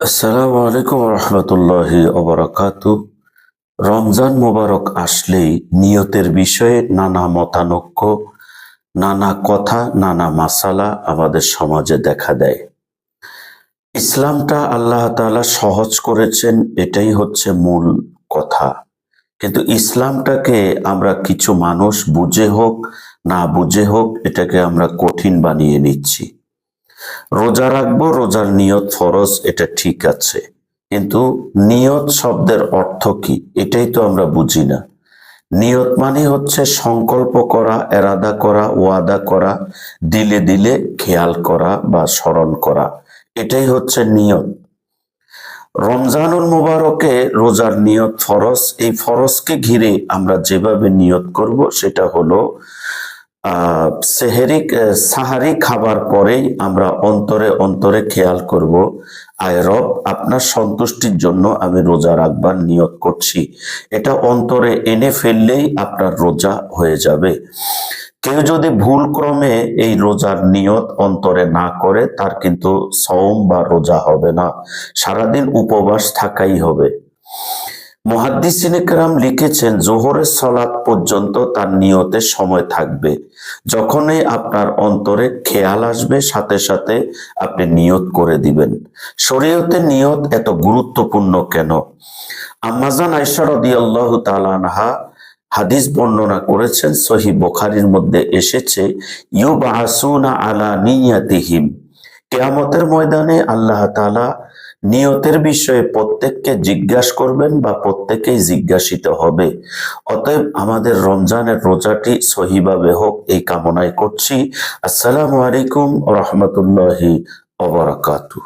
আসসালামু আলাইকুম রহমতুল্লাহ ওবরাকাত। রমজান মোবারক আসলেই নিয়তের বিষয়ে নানা মতানৈক্য, নানা কথা, নানা মাসালা আমাদের সমাজে দেখা দেয়। ইসলামটা আল্লাহ তাআলা সহজ করেছেন, এটাই হচ্ছে মূল কথা। কিন্তু ইসলামটাকে আমরা কিছু মানুষ বুঝে হোক, না বুঝে হোক, এটাকে আমরা কঠিন বানিয়ে নিচ্ছি। রোজা রাখব, রোজার নিয়ত ফরজ, এটা ঠিক আছে। কিন্তু নিয়ত শব্দের অর্থ কি? এটাই তো আমরা বুঝি না। নিয়ত মানে হচ্ছে সংকল্প করা, এরাদা করা, ওয়াদা করা, দিলে দিলে খেয়াল করা বা স্মরণ করা। এটাই হচ্ছে নিয়ত। রমজানুল মুবারকে রোজার নিয়ত ফরজ। এই ফরজকে ঘিরে আমরা যেভাবে নিয়ত করব, সেটা হলো সেহেরি সাহারি খাবার পরেই আমরা অন্তরে অন্তরে খেয়াল করব, আয় রব, আপনার সন্তুষ্টির জন্য আমি রোজা রাখবার নিয়ত করছি। এটা অন্তরে এনে ফেললেই আপনার রোজা হয়ে যাবে। কেউ যদি ভুল ক্রমে এই রোজার নিয়ত অন্তরে না করে, তার কিন্তু সওম বা রোজা হবে না। সারাদিন উপবাস থাকাই হবে। মহাদ্দিসিনেকরাম লিখেছেন, জোহরের সলাৎ পর্যন্ত তার নিয়তের সময় থাকবে। যখনই আপনার অন্তরে খেয়াল আসবে, সাথে সাথে আপনি নিয়ত করে দিবেন। শরীয়তে নিয়ত এত গুরুত্বপূর্ণ কেন? আম্মাজান আয়সা রদিয়াল্লাহু তাআলা হাদিস বর্ণনা করেছেন সহি বোখারির মধ্যে এসেছে ইউবাসুনা আলা নিয়াতিহিম। কেয়ামতের ময়দানে আল্লাহ তাআলা নিয়তের বিষয়ে প্রত্যেককে জিজ্ঞাসা করবেন বা প্রত্যেকেই জিজ্ঞাসিত হবে। অতএব আমাদের রমজানের রোজাটি সহিভাবে হোক, এই কামনায় করছি। আসসালামু আলাইকুম রহমতুল্লাহি অবরাকাতু